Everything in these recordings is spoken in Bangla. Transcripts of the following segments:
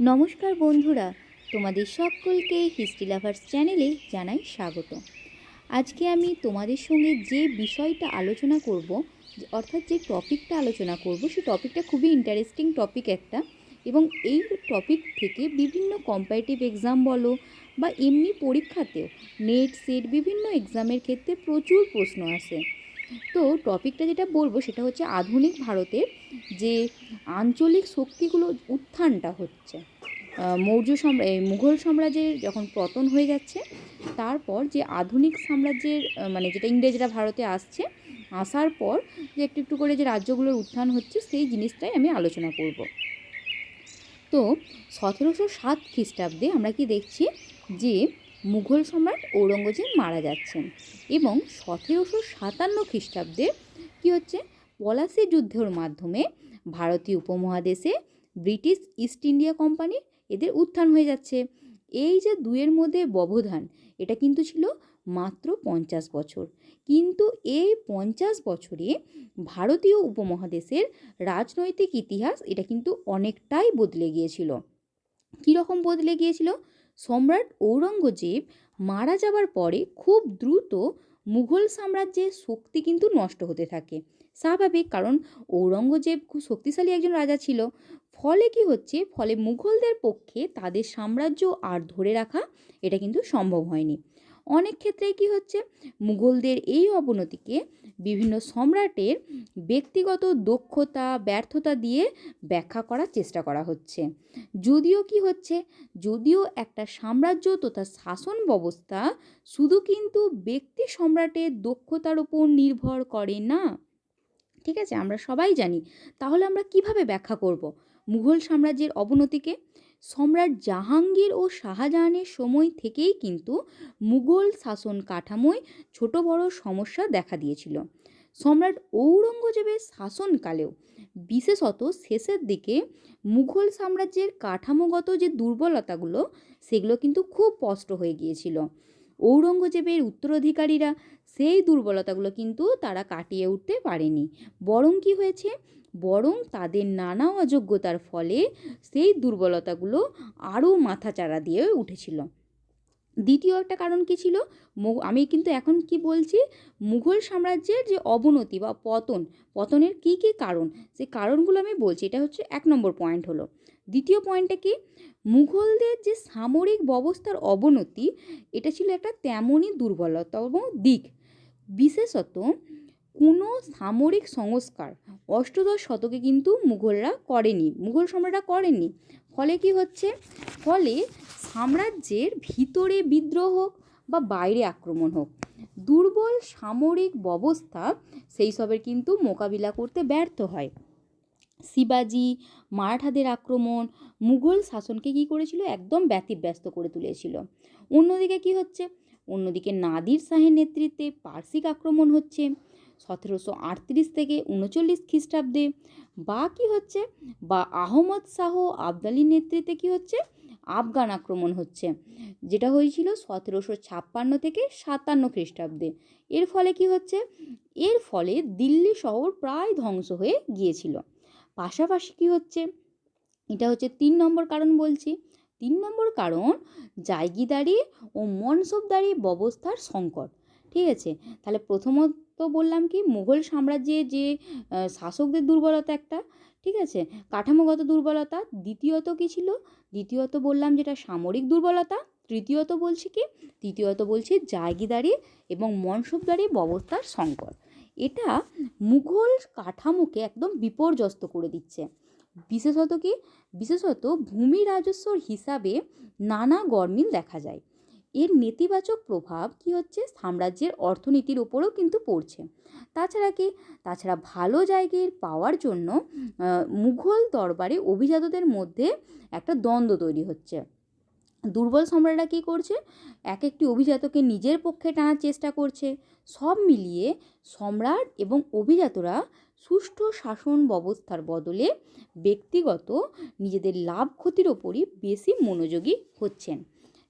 নমস্কার বন্ধুরা, তোমাদের সকলকে হিস্ট্রি লাভার্স চ্যানেলে জানাই স্বাগত। আজকে আমি তোমাদের সঙ্গে যে বিষয়টা আলোচনা করব, অর্থাৎ যে টপিকটা আলোচনা করব সেই টপিকটা খুবই ইন্টারেস্টিং টপিক একটা এবং এই টপিক থেকে বিভিন্ন কম্পারেটিভ এক্সাম বলো বা এমনি পরীক্ষাতেও নেট সেট বিভিন্ন এক্সামের ক্ষেত্রে প্রচুর প্রশ্ন আসে। তো টপিকটা যেটা বলব সেটা হচ্ছে আধুনিক ভারতের যে আঞ্চলিক শক্তিগুলো উত্থানটা হচ্ছে মৌর্য সাম্রা মুঘল সাম্রাজ্যের যখন পতন হয়ে যাচ্ছে, তারপর যে আধুনিক সাম্রাজ্যের মানে যেটা ইংরেজরা ভারতে আসছে, আসার পর যে একটু একটু করে যে রাজ্যগুলোর উত্থান হচ্ছে, সেই জিনিসটাই আমি আলোচনা করব। তো সতেরোশো সাত খ্রিস্টাব্দে আমরা কি দেখছি যে মুঘল সম্রাট ঔরঙ্গজেব মারা যাচ্ছেন এবং সতেরোশো সাতান্ন খ্রিস্টাব্দে কী হচ্ছে? পলাশি যুদ্ধের মাধ্যমে ভারতীয় উপমহাদেশে ব্রিটিশ ইস্ট ইন্ডিয়া কোম্পানির এদের উত্থান হয়ে যাচ্ছে। এই যে দুয়ের মধ্যে ব্যবধান, এটা কিন্তু ছিল মাত্র পঞ্চাশ বছর। কিন্তু এই পঞ্চাশ বছরে ভারতীয় উপমহাদেশের রাজনৈতিক ইতিহাস এটা কিন্তু অনেকটাই বদলে গিয়েছিল। কীরকম বদলে গিয়েছিল? সম্রাট ঔরঙ্গজেব মারা যাবার পরে খুব দ্রুত মুঘল সাম্রাজ্যের শক্তি কিন্তু নষ্ট হতে থাকে। স্বাভাবিক, কারণ ঔরঙ্গজেব খুব শক্তিশালী একজন রাজা ছিল। ফলে কি হচ্ছে? ফলে মুঘলদের পক্ষে তাদের সাম্রাজ্য আর ধরে রাখা এটা কিন্তু সম্ভব হয়নি। অনেক ক্ষেত্রেই কি হচ্ছে? মুঘলদের এই অবনতিকে বিভিন্ন সম্রাটের ব্যক্তিগত দক্ষতা, ব্যর্থতা দিয়ে ব্যাখ্যা করার চেষ্টা করা হচ্ছে। যদিও কি হচ্ছে? যদিও একটা সাম্রাজ্য তথা শাসন ব্যবস্থা শুধু কিন্তু ব্যক্তি সম্রাটের দক্ষতার উপর নির্ভর করে না। ঠিক আছে? আমরা সবাই জানি। তাহলে আমরা কীভাবে ব্যাখ্যা করব? মুঘল সাম্রাজ্যের অবনতিকে সম্রাট জাহাঙ্গীর ও শাহজাহানের সময় থেকেই কিন্তু মুঘল শাসন কাঠামোয় ছোট বড় সমস্যা দেখা দিয়েছিল। সম্রাট ঔরঙ্গজেবের শাসনকালেও, বিশেষত শেষের দিকে মুঘল সাম্রাজ্যের কাঠামোগত যে দুর্বলতাগুলো, সেগুলো কিন্তু খুব স্পষ্ট হয়ে গিয়েছিল। ঔরঙ্গজেবের উত্তরাধিকারীরা সেই দুর্বলতাগুলো কিন্তু তারা কাটিয়ে উঠতে পারেনি। বরং কি হয়েছে? বরং তাদের নানা অযোগ্যতার ফলে সেই দুর্বলতাগুলো আরও মাথাচাড়া দিয়ে উঠেছিল। দ্বিতীয় একটা কারণ কী ছিল? আমি কিন্তু এখন কি বলছি? মুঘল সাম্রাজ্যের যে অবনতি বা পতন, পতনের কী কী কারণ? সে কারণগুলো আমি বলছি, এটা হচ্ছে এক নম্বর পয়েন্ট হলো। দ্বিতীয় পয়েন্টটা কি? মুঘলদের যে সামরিক ব্যবস্থার অবনতি, এটা ছিল একটা তেমনই দুর্বলতম দিক। বিশেষত কোনো সামরিক সংস্কার অষ্টদশ শতকে কিন্তু মুঘলরা করেনি, মুঘল সম্রাটরা করেননি। ফলে কি হচ্ছে? ফলে সাম্রাজ্যের ভিতরে বিদ্রোহ হোক বা বাইরে আক্রমণ হোক, দুর্বল সামরিক ব্যবস্থা সেই সবের কিন্তু মোকাবিলা করতে ব্যর্থ হয়। শিবাজি মারাঠাদের আক্রমণ, মুঘল শাসনকে কী করেছিল? একদম ব্যতিব্যস্ত করে তুলেছিল। অন্যদিকে কি হচ্ছে? অন্যদিকে নাদির শাহের নেতৃত্বে পার্সিক আক্রমণ হচ্ছে। সতেরোশো আটত্রিশ থেকে উনচল্লিশ খ্রিস্টাব্দে। বা কি হচ্ছে বা আহমদ শাহ আবদালির নেতৃত্বে কি হচ্ছে? আফগান আক্রমণ হচ্ছে, যেটা হয়েছিল সতেরোশো ছাপ্পান্ন থেকে সাতান্ন খ্রিস্টাব্দে। এর ফলে কি হচ্ছে? এর ফলে দিল্লি শহর প্রায় ধ্বংস হয়ে গিয়েছিল। পাশাপাশি কি হচ্ছে? এটা হচ্ছে তিন নম্বর কারণ বলছি। তিন নম্বর কারণ জায়গিদারি ও মনসবদারি ব্যবস্থার সংকট। ঠিক আছে? তাহলে প্রথমত বললাম কি, মুঘল সাম্রাজ্যে যে শাসকদের দুর্বলতা একটা, ঠিক আছে? কাঠামোগত দুর্বলতা, দ্বিতীয়ত কি ছিল? দ্বিতীয়ত বললাম যেটা সামরিক দুর্বলতা, তৃতীয়ত বলছি কি? তৃতীয়ত বলছি জায়গিদারি এবং মনসবদারি ব্যবস্থার সংকট। এটা মুঘল কাঠামোকে একদম বিপর্যস্ত করে দিচ্ছে। বিশেষত কি? বিশেষত ভূমি রাজস্বর হিসাবে নানা গরমিল দেখা যায়। এর নেতিবাচক প্রভাব কি হচ্ছে? সাম্রাজ্যের অর্থনীতির ওপরও কিন্তু পড়ছে। তাছাড়া কি? তাছাড়া ভালো জায়গায় পাওয়ার জন্য মুঘল দরবারে অভিজাতদের মধ্যে একটা দ্বন্দ্ব তৈরি হচ্ছে। দুর্বল সম্রাটরা কী করছে? এক একটি অভিজাতকে নিজের পক্ষে টানার চেষ্টা করছে। সব মিলিয়ে সম্রাট এবং অভিজাতরা সুষ্ঠু শাসন ব্যবস্থার বদলে ব্যক্তিগত নিজেদের লাভ ক্ষতির ওপরই বেশি মনোযোগী হচ্ছেন।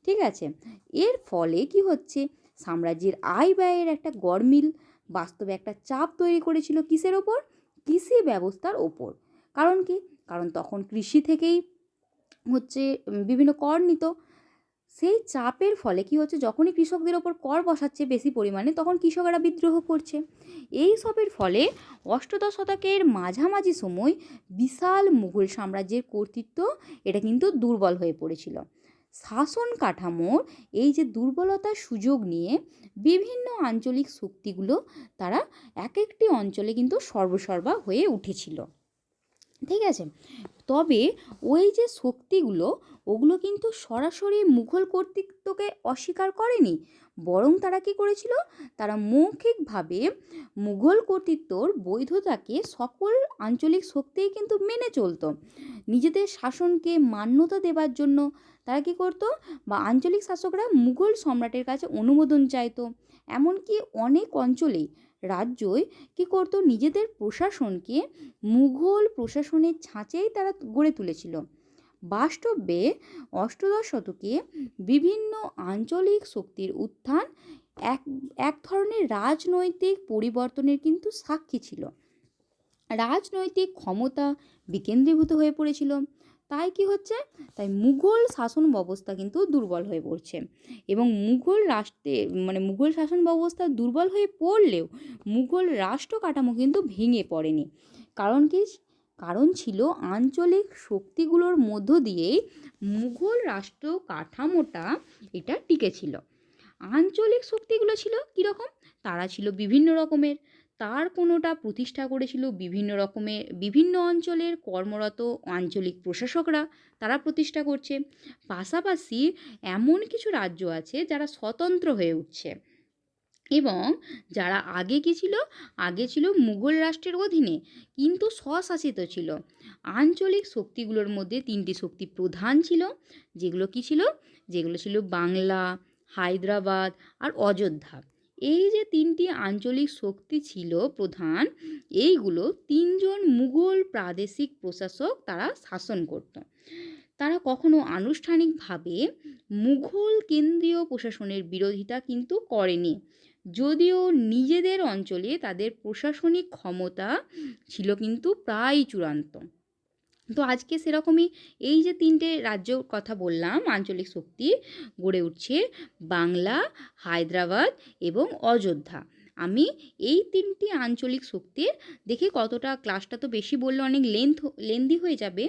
ঠিক আছে? এর ফলে কি হচ্ছে? সাম্রাজ্যের আয় ব্যয়ের একটা গরমিল বাস্তবে একটা চাপ তৈরি করেছিল কিসের ওপর? কৃষি ব্যবস্থার ওপর। কারণ কি? কারণ তখন কৃষি থেকেই হচ্ছে বিভিন্ন কর নিত। সেই চাপের ফলে কি হচ্ছে? যখনই কৃষকদের ওপর কর বসাচ্ছে বেশি পরিমাণে, তখন কৃষকেরা বিদ্রোহ করছে। এই সবের ফলে অষ্টদশ শতকের মাঝামাঝি সময় বিশাল মুঘল সাম্রাজ্যের কর্তৃত্ব, এটা কিন্তু দুর্বল হয়ে পড়েছিল। শাসন কাঠামোর এই যে দুর্বলতার সুযোগ নিয়ে বিভিন্ন আঞ্চলিক শক্তিগুলো তারা এক একটি অঞ্চলে কিন্তু সর্বসর্বা হয়ে উঠেছিল। ঠিক আছে? তবে ওই যে শক্তিগুলো, ওগুলো কিন্তু সরাসরি মুঘল কর্তৃত্বকে অস্বীকার করেনি। বরং তারা কী করেছিল? তারা মৌখিকভাবে মুঘল কর্তৃত্বর বৈধতাকে সকল আঞ্চলিক শক্তিই কিন্তু মেনে চলতো। নিজেদের শাসনকে মান্যতা দেবার জন্য তারা কী করতো? বা আঞ্চলিক শাসকরা মুঘল সম্রাটের কাছে অনুমোদন চাইতো। এমনকি অনেক অঞ্চলেই রাজ্যই কী করতো, নিজেদের প্রশাসনকে মুঘল প্রশাসনের ছাঁচেই তারা গড়ে তুলেছিল। বাস্তবে অষ্টদশ শতকে বিভিন্ন আঞ্চলিক শক্তির উত্থান এক এক ধরনের রাজনৈতিক পরিবর্তনের কিন্তু সাক্ষী ছিল। রাজনৈতিক ক্ষমতা বিকেন্দ্রীভূত হয়ে পড়েছিল। তাই কি হচ্ছে? তাই মুঘল শাসন ব্যবস্থা কিন্তু দুর্বল হয়ে পড়ছে। এবং মুঘল রাষ্ট্রে মানে মুঘল শাসন ব্যবস্থা দুর্বল হয়ে পড়লেও মুঘল রাষ্ট্র কাঠামো কিন্তু ভেঙে পড়েনি। কারণ কি? কারণ ছিল আঞ্চলিক শক্তিগুলোর মধ্য দিয়েই মুঘল রাষ্ট্র কাঠামোটা এটা টিকে ছিল। আঞ্চলিক শক্তিগুলো ছিল কীরকম? তারা ছিল বিভিন্ন রকমের। তার কোনোটা প্রতিষ্ঠা করেছিল বিভিন্ন রকমের বিভিন্ন অঞ্চলের কর্মরত আঞ্চলিক প্রশাসকরা তারা প্রতিষ্ঠা করছে। পাশাপাশি এমন কিছু রাজ্য আছে যারা স্বতন্ত্র হয়ে উঠছে এবং যারা আগে কী ছিল? আগে ছিল মুঘল রাষ্ট্রের অধীনে কিন্তু স্বশাসিত ছিল। আঞ্চলিক শক্তিগুলোর মধ্যে তিনটি শক্তি প্রধান ছিল, যেগুলো কী ছিল? যেগুলো ছিল বাংলা, হায়দ্রাবাদ আর অযোধ্যা। এই যে তিনটি আঞ্চলিক শক্তি ছিল প্রধান, এইগুলো তিনজন মুঘল প্রাদেশিক প্রশাসক তারা শাসন করত। তারা কখনো আনুষ্ঠানিকভাবে মুঘল কেন্দ্রীয় প্রশাসনের বিরোধিতা কিন্তু করেনি। যদিও নিজেদের অঞ্চলে তাদের প্রশাসনিক ক্ষমতা ছিল কিন্তু প্রায় চূড়ান্ত। তো আজকে সেরকমই এই যে তিনটে রাজ্য কথা বললাম, আঞ্চলিক শক্তি গড়ে উঠছে বাংলা, হায়দ্রাবাদ এবং অযোধ্যা। আমি এই তিনটি আঞ্চলিক শক্তির দেখে কতটা ক্লাসটা তো বেশি বললে অনেক লেন্থ লেন্দি হয়ে যাবে।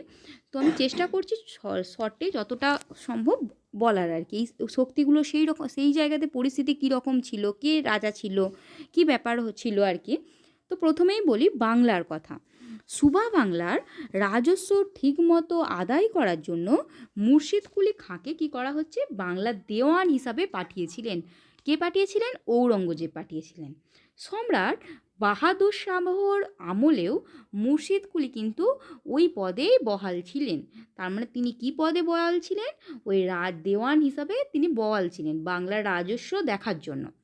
তো আমি চেষ্টা করছি শর্টে যতটা সম্ভব বলার আর কি। এই শক্তিগুলো সেই রকম, সেই জায়গাতে পরিস্থিতি কী রকম ছিল, কে রাজা ছিল, কি ব্যাপার ছিল আর কি। তো প্রথমেই বলি বাংলার কথা। সুবা বাংলার রাজস্ব ঠিকমতো আদায় করার জন্য মুর্শিদকুলি খাঁকে কি করা হচ্ছে? বাংলা দেওয়ান হিসাবে পাঠিয়েছিলেন। কে পাঠিয়েছিলেন? ঔরঙ্গজেব পাঠিয়েছিলেন। সম্রাট বাহাদুর শাহর আমলেও মুর্শিদকুলি কিন্তু ওই পদেই বহাল ছিলেন। তার মানে তিনি কি পদে বহাল ছিলেন? ওই রাজ দেওয়ান হিসাবে তিনি বহাল ছিলেন বাংলার রাজস্ব দেখার জন্য।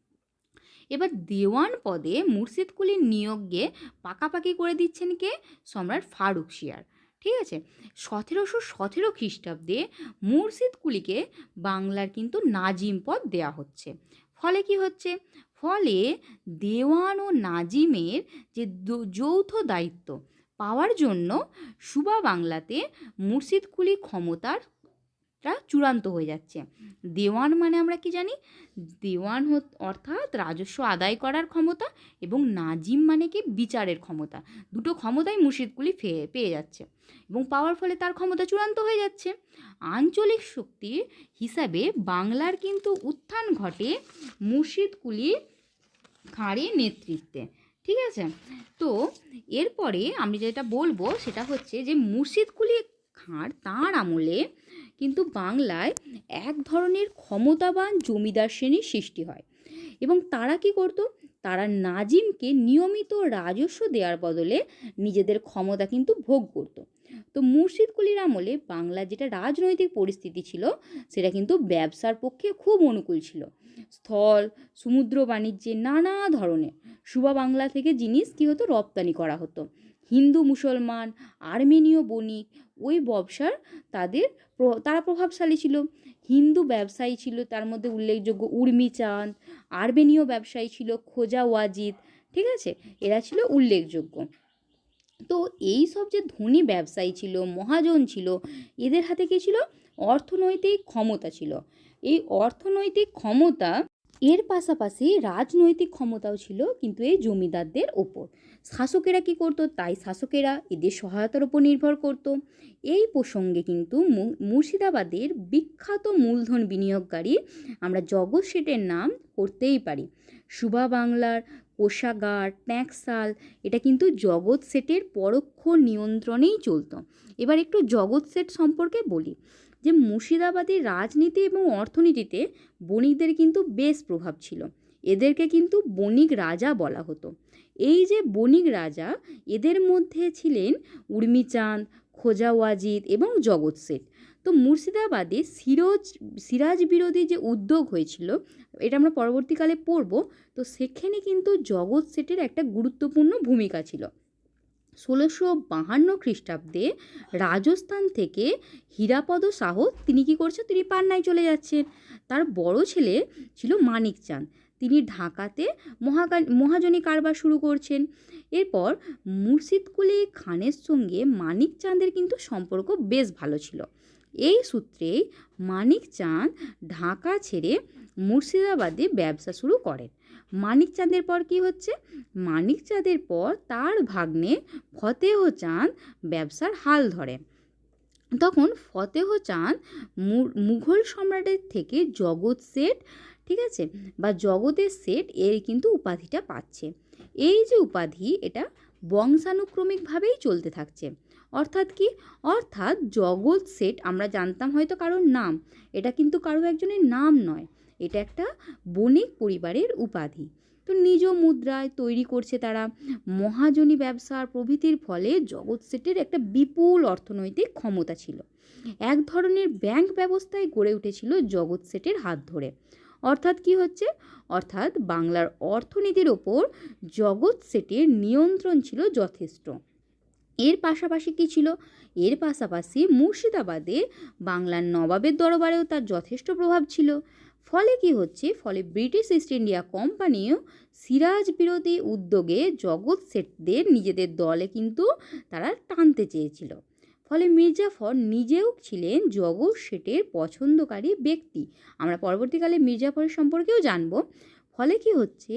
এবার দেওয়ান পদে মুর্শিদকুলির নিয়োগকে পাকাপাকি করে দিচ্ছেন কে? সম্রাট ফারুক শিয়ার। ঠিক আছে? সতেরোশো সতেরো খ্রিস্টাব্দে মুর্শিদকুলিকে বাংলার কিন্তু নাজিম পদ দেওয়া হচ্ছে। ফলে কি হচ্ছে? ফলে দেওয়ান ও নাজিমের যে যৌথ দায়িত্ব পাওয়ার জন্য সুবা বাংলাতে মুর্শিদকুলি ক্ষমতার টা চূড়ান্ত হয়ে যাচ্ছে। দেওয়ান মানে আমরা কি জানি? দেওয়ান অর্থাৎ রাজস্ব আদায় করার ক্ষমতা এবং নাজিম মানে কি? বিচারের ক্ষমতা। দুটো ক্ষমতাই মুর্শিদকুলি পেয়ে যাচ্ছে। এবং পাওয়ার ফলে তার ক্ষমতা চূড়ান্ত হয়ে যাচ্ছে। আঞ্চলিক শক্তির হিসাবে বাংলার কিন্তু উত্থান ঘটে মুর্শিদকুলি খাঁড়ির নেতৃত্বে। ঠিক আছে? তো এরপরে আমি যেটা বলব সেটা হচ্ছে যে মুর্শিদকুলি খাঁড় তাঁর আমলে কিন্তু বাংলায় এক ধরনের ক্ষমতাবান জমিদার শ্রেণির সৃষ্টি হয়। এবং তারা কি করতো? তারা নাজিমকে নিয়মিত রাজস্ব দেওয়ার বদলে নিজেদের ক্ষমতা কিন্তু ভোগ করতো। তো মুর্শিদকুলির আমলে বাংলা যেটা রাজনৈতিক পরিস্থিতি ছিল, সেটা কিন্তু ব্যবসার পক্ষে খুব অনুকূল ছিল। স্থল, সমুদ্র বাণিজ্যে নানা ধরনের সুবা বাংলা থেকে জিনিস কী হতো? রপ্তানি করা হতো। হিন্দু, মুসলমান, আর্মেনীয়, বণিক, ওই ব্যবসার তাদের তারা প্রভাবশালী ছিল। হিন্দু ব্যবসায়ী ছিল, তার মধ্যে উল্লেখযোগ্য উর্মি চাঁদ, আর্মেনীয় ব্যবসায়ী ছিল খোজা ওয়াজিদ, ঠিক আছে? এরা ছিল উল্লেখযোগ্য। তো এই সব যে ধনী ব্যবসায়ী ছিল, মহাজন ছিল, এদের হাতে কী ছিল? অর্থনৈতিক ক্ষমতা ছিল। এই অর্থনৈতিক ক্ষমতা এর পাশাপাশি রাজনৈতিক ক্ষমতাও ছিল কিন্তু এই জমিদারদের ওপর। শাসকেরা কী করতো? তাই শাসকেরা এদের সহায়তার উপর নির্ভর করতো। এই প্রসঙ্গে কিন্তু মুর্শিদাবাদের বিখ্যাত মূলধন বিনিয়োগকারী আমরা জগৎ শেঠের নাম করতেই পারি। সুভা বাংলার কোষাগার, ট্যাক্সাল, এটা কিন্তু জগৎ সেটের পরোক্ষ নিয়ন্ত্রণেই চলত। এবার একটু জগৎ সেট সম্পর্কে বলি। যে মুর্শিদাবাদের রাজনীতি এবং অর্থনীতিতে বণিকদের কিন্তু বেশ প্রভাব ছিল। এদেরকে কিন্তু বণিক রাজা বলা হতো। এই যে বণিক রাজা, এদের মধ্যে ছিলেন উর্মিচাঁদ খোজাওয়াজিদ এবং জগৎ শেঠ। তো মুর্শিদাবাদে সিরোজ, সিরাজ বিরোধী যে উদ্যোগ হয়েছিল, এটা আমরা পরবর্তীকালে পড়ব। তো সেখানে কিন্তু জগৎ শেঠের একটা গুরুত্বপূর্ণ ভূমিকা ছিল। ষোলোশো বাহান্ন খ্রিস্টাব্দে রাজস্থান থেকে হীরাপদ শাহ তিনি কী করছেন? তিনি পান্নায় চলে যাচ্ছেন। তার বড় ছেলে ছিল মানিক চাঁদ। তিনি ঢাকাতে মহাকাল, মহাজনী কারবার শুরু করছেন। এরপর মুর্শিদকুলি খানের সঙ্গে মানিক চাঁদের কিন্তু সম্পর্ক বেশ ভালো ছিল। এই সূত্রেই মানিক চাঁদ ঢাকা ছেড়ে মুর্শিদাবাদে ব্যবসা শুরু করেন। মানিক চাঁদের পর কি হচ্ছে? মানিক চাঁদের পর তার ভাগ্নে ফতেহ চাঁদ ব্যবসার হাল ধরে। তখন ফতেহ চাঁদ মুঘল সম্রাটের থেকে জগৎ শেঠ ঠিক আছে? বা জগতের শেঠ এর কিন্তু উপাধিটা পাচ্ছে। এই যে উপাধি, এটা বংশানুক্রমিকভাবেই চলতে থাকছে। অর্থাৎ কি? অর্থাৎ জগৎ শেঠ আমরা জানতাম হয়তো কারোর নাম, এটা কিন্তু কারও একজনের নাম নয়। এটা একটা বণিক পরিবারের উপাধি। তো নিজ মুদ্রায় তৈরি করছে তারা মহাজনী ব্যবসার প্রভৃতির ফলে জগৎ শেঠের একটা বিপুল অর্থনৈতিক ক্ষমতা ছিল। এক ধরনের ব্যাংক ব্যবস্থায় গড়ে উঠেছিল জগৎ শেঠের হাত ধরে। অর্থাৎ কি হচ্ছে? অর্থাৎ বাংলার অর্থনীতির ওপর জগৎ সেটের নিয়ন্ত্রণ ছিল যথেষ্ট। এর পাশাপাশি কি ছিল? এর পাশাপাশি মুর্শিদাবাদে বাংলার নবাবের দরবারেও তার যথেষ্ট প্রভাব ছিল। ফলে কি হচ্ছে? ফলে ব্রিটিশ ইস্ট ইন্ডিয়া কোম্পানিও সিরাজ বিরোধী উদ্যোগে জগৎ শেঠদের নিজেদের দলে কিন্তু তারা টানতে চেয়েছিল। ফলে মির্জাফর নিজেও ছিলেন জগৎ শেঠের পছন্দকারী ব্যক্তি। আমরা পরবর্তীকালে মির্জাফরের সম্পর্কেও জানব। ফলে কি হচ্ছে?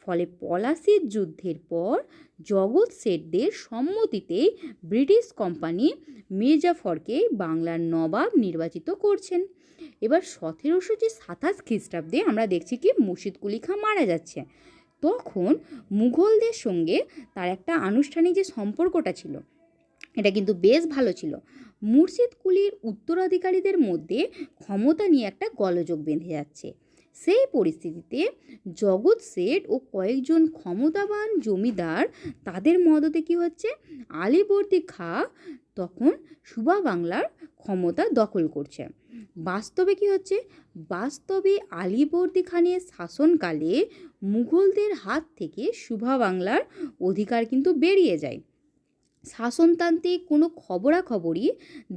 ফলে পলাশির যুদ্ধের পর জগৎ শেঠদের সম্মতিতে ব্রিটিশ কোম্পানি মির্জাফরকে বাংলার নবাব নির্বাচিত করছেন। এবার সতেরোশো যে সাতাশ খ্রিস্টাব্দে আমরা দেখছি কি মুর্শিদ কুলি খাঁ মারা যাচ্ছে। তখন মুঘলদের সঙ্গে তার একটা আনুষ্ঠানিক যে সম্পর্কটা ছিল, এটা কিন্তু বেশ ভালো ছিল। মুর্শিদ কুলির উত্তরাধিকারীদের মধ্যে ক্ষমতা নিয়ে একটা গলযোগ বেঁধে যাচ্ছে। সেই পরিস্থিতিতে জগৎ শেঠ ও কয়েকজন ক্ষমতাবান জমিদার তাদের মদতে কি হচ্ছে? আলিবর্দী খাঁ তখন সুবা বাংলার ক্ষমতা দখল করছে। বাস্তবে কি হচ্ছে? বাস্তবে আলিবর্দী খানের শাসনকালে মুঘলদের হাত থেকে সুভা বাংলার অধিকার কিন্তু বেরিয়ে যায়। শাসনতান্ত্রিক কোনো খবরাখবরই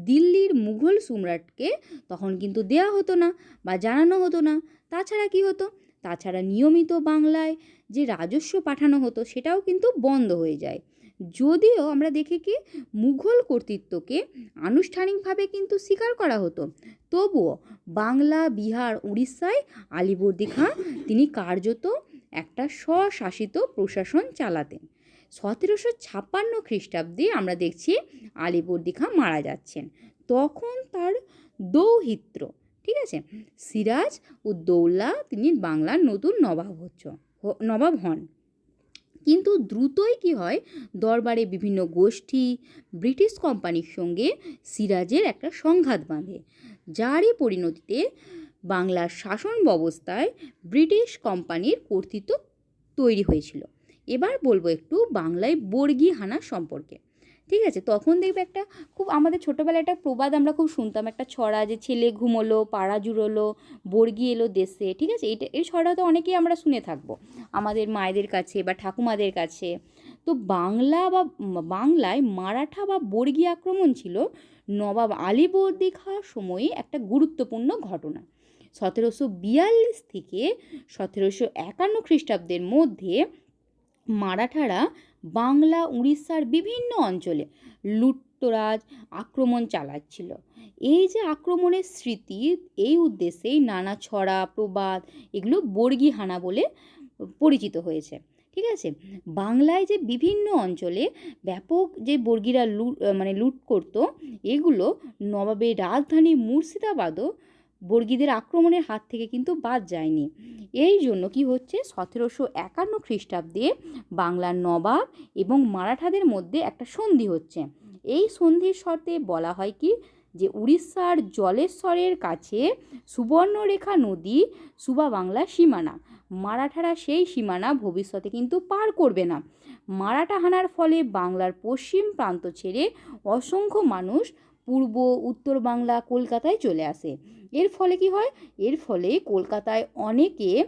দিল্লির মুঘল সম্রাটকে তখন কিন্তু দেয়া হতো না বা জানানো হতো না। তাছাড়া কি হতো? তাছাড়া নিয়মিত বাংলায় যে রাজস্ব পাঠানো হতো সেটাও কিন্তু বন্ধ হয়ে যায়। যদিও আমরা দেখি কি, মুঘল কর্তৃত্বকে আনুষ্ঠানিকভাবে কিন্তু স্বীকার করা হতো। তবুও বাংলা, বিহার, উড়িষ্যায় আলিবর্দী খাঁ তিনি কার্যত একটা স্বশাসিত প্রশাসন চালাতেন। সতেরোশো ছাপ্পান্ন খ্রিস্টাব্দে আমরা দেখছি আলিবর্দী খাঁ মারা যাচ্ছেন। তখন তার দৌহিত্র, ঠিক আছে? সিরাজ উদ্দৌলা তিনি বাংলার নতুন নবাব হচ্ছ নবাব হন। কিন্তু দ্রুতই কি হয়, দরবারে বিভিন্ন গোষ্ঠী, ব্রিটিশ কোম্পানির সঙ্গে সিরাজের একটা সংঘাত বাঁধে। যারই পরিণতিতে বাংলার শাসন ব্যবস্থায় ব্রিটিশ কোম্পানির কর্তৃত্ব তৈরি হয়েছিল। এবার বলব একটু বাংলায় বর্গি হানা সম্পর্কে। ঠিক আছে? তখন দেখবে একটা খুব আমাদের ছোটোবেলায় একটা প্রবাদ আমরা খুব শুনতাম। একটা ছড়া যে, ছেলে ঘুমোলো, পাড়া জুড়োলো, বর্গি এলো দেশে। ঠিক আছে? এটা, এই ছড়া তো অনেকেই আমরা শুনে থাকব। আমাদের মায়েদের কাছে বা ঠাকুমাদের কাছে। তো বাংলা বা, বাংলায় মারাঠা বা বর্গী আক্রমণ ছিল নবাব আলীবর্দী খাঁর সময়ে একটা গুরুত্বপূর্ণ ঘটনা। সতেরোশো বিয়াল্লিশ থেকে সতেরোশো একান্ন খ্রিস্টাব্দের মধ্যে মারাঠারা বাংলা, উড়িষ্যার বিভিন্ন অঞ্চলে লুট্তরাজ আক্রমণ চালাচ্ছিল। এই যে আক্রমণের স্মৃতি, এই উদ্দেশ্যেই নানা ছড়া, প্রবাদ এগুলো বর্গী হানা বলে পরিচিত হয়েছে। ঠিক আছে? বাংলায় যে বিভিন্ন অঞ্চলে ব্যাপক যে বর্গীরা লুট মানে লুট করতো, এগুলো নবাবের রাজধানী মুর্শিদাবাদও বর্গীদের আক্রমণের হাত থেকে কিন্তু বাদ যায়নি। এই জন্য কি হচ্ছে? সতেরোশো একান্ন খ্রিস্টাব্দে বাংলার নবাব এবং মারাঠাদের মধ্যে একটা সন্ধি হচ্ছে। এই সন্ধির শর্তে বলা হয় কি? যে উড়িষ্যার জলেশ্বরের কাছে সুবর্ণরেখা নদী, সুবা বাংলা সীমানা। মারাঠারা সেই সীমানা ভবিষ্যতে কিন্তু পার করবে না। মারাঠা হানার ফলে বাংলার পশ্চিম প্রান্ত ছেড়ে অসংখ্য মানুষ পূর্ব, উত্তর বাংলা কলকাতায় চলে আসে। এর ফলে কি হয়? এর ফলে কলকাতায় অনেকে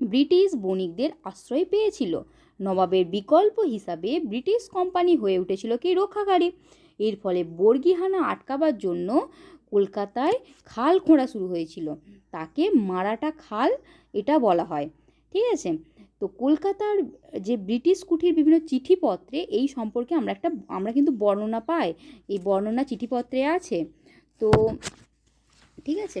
ব্রিটিশ বণিকদের আশ্রয় পেয়েছিল। নবাবের বিকল্প হিসাবে ব্রিটিশ কোম্পানি হয়ে উঠেছিল কি? রক্ষাকারী। এর ফলে বর্গিহানা আটকাবার জন্য কলকাতায় খাল খোঁড়া শুরু হয়েছিল। তাকে মারাঠা খাল, এটা বলা হয়। ঠিক আছে। তো কলকাতার যে ব্রিটিশ কুঠির বিভিন্ন চিঠিপত্রে এই সম্পর্কে আমরা একটা, আমরা কিন্তু বর্ণনা পাই। এই বর্ণনা চিঠিপত্রে আছে। তো ঠিক আছে।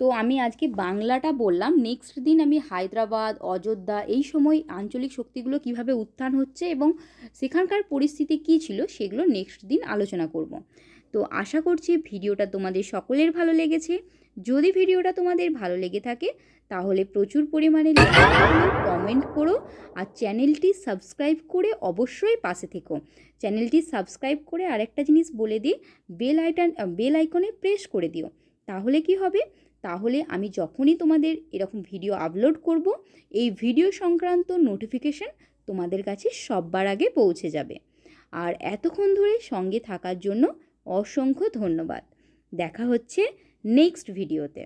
তো আমি আজকে বাংলাটা বললাম, নেক্সট দিন আমি হায়দ্রাবাদ, অযোধ্যা এই সময় আঞ্চলিক শক্তিগুলো কীভাবে উত্থান হচ্ছে এবং সেখানকার পরিস্থিতি কী ছিল সেগুলো নেক্সট দিন আলোচনা করব। তো আশা করছি ভিডিওটা তোমাদের সকলের ভালো লেগেছে। যদি ভিডিওটা তোমাদের ভালো লেগে থাকে তাহলে প্রচুর পরিমাণে কমেন্ট করো আর চ্যানেলটি সাবস্ক্রাইব করে অবশ্যই পাশে থেকো। চ্যানেলটি সাবস্ক্রাইব করে আরেকটা জিনিস বলে দিই বেল আইটান বেল আইকনে প্রেস করে দিও। তাহলে কি হবে? তাহলে আমি যখনই তোমাদের এরকম ভিডিও আপলোড করব, এই ভিডিও সংক্রান্ত নোটিফিকেশন তোমাদের কাছে সববার আগে পৌঁছে যাবে। আর এতক্ষণ ধরে সঙ্গে থাকার জন্য অসংখ্য ধন্যবাদ। দেখা হচ্ছে নেক্সট ভিডিওতে